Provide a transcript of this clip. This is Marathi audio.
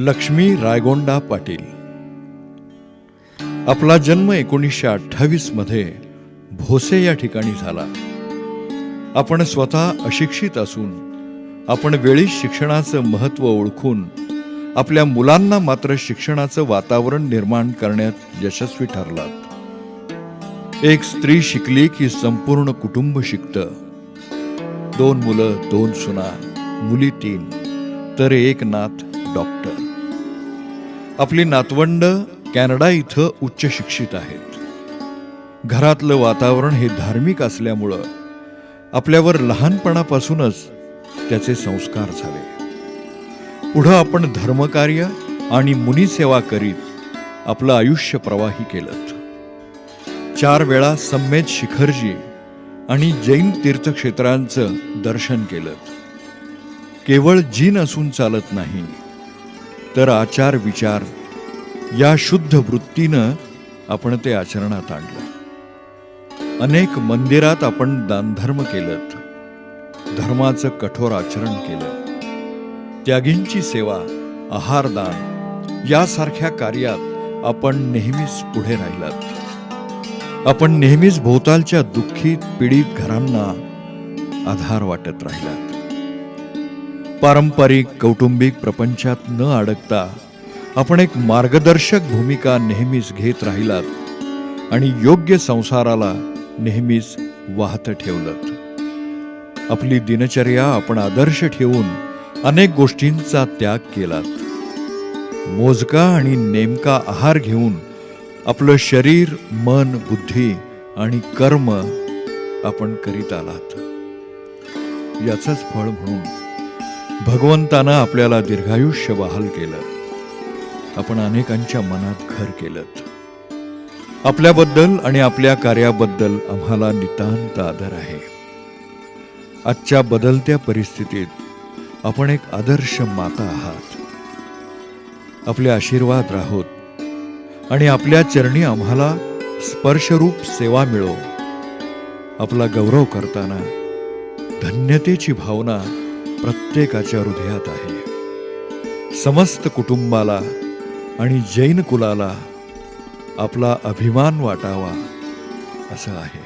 लक्ष्मी रायगोंडा पाटील. आपला जन्म एकोणीसशे अठ्ठावीसमध्ये भोसे या ठिकाणी झाला. आपण स्वतः अशिक्षित असून आपण वेळी शिक्षणाचं महत्त्व ओळखून आपल्या मुलांना मात्र शिक्षणाचं वातावरण निर्माण करण्यात यशस्वी ठरलात. एक स्त्री शिकली की संपूर्ण कुटुंब शिकतं. दोन मुलं दोन सुना मुली तीन तर एक नाथ डॉक्टर. आपली नातवंड कॅनडा इथं उच्च शिक्षित आहेत. घरातलं वातावरण हे धार्मिक असल्यामुळं आपल्यावर लहानपणापासूनच त्याचे संस्कार झाले. पुढं आपण धर्मकार्य आणि मुनिसेवा करीत आपलं आयुष्य प्रवाही केलं चार वेळा सम्मेद शिखरजी आणि जैन तीर्थक्षेत्रांचं दर्शन केलं. केवळ जीन असून चालत नाही तर आचार विचार या शुद्ध वृत्तीनं आपण ते आचरणात आणलं. अनेक मंदिरात आपण दानधर्म केलं. धर्माचं कठोर आचरण केलं. त्यागींची सेवा आहारदान यासारख्या कार्यात आपण नेहमीच पुढे राहिलात. आपण नेहमीच भोवतालच्या दुःखीत पीडित घरांना आधार वाटत राहिलात. पारंपरिक कौटुंबिक प्रपंचात न अडकता आपण एक मार्गदर्शक भूमिका नेहमीच घेत राहिलात आणि योग्य संसाराला नेहमीच वाहत ठेवलं आपली दिनचर्या आपण आदर्श ठेवून अनेक गोष्टींचा त्याग केलात. मोजका आणि नेमका आहार घेऊन आपलं शरीर मन बुद्धी आणि कर्म आपण करीत आलात. याचंच फळ म्हणून भगवंतानं आपल्याला दीर्घायुष्य बहाल केलं. आपण अनेकांच्या मनात घर केलं आपल्याबद्दल आणि आपल्या कार्याबद्दल आम्हाला नितांत आदर आहे. आजच्या बदलत्या परिस्थितीत आपण एक आदर्श माता आहात. आपले आशीर्वाद राहोत आणि आपल्या चरणी आम्हाला स्पर्शरूप सेवा मिळो. आपला गौरव करताना धन्यतेची भावना प्रत्येकाच्या हृदयात आहे. समस्त कुटुंबाला आणि जैन कुलाला आपला अभिमान वाटावा असं आहे.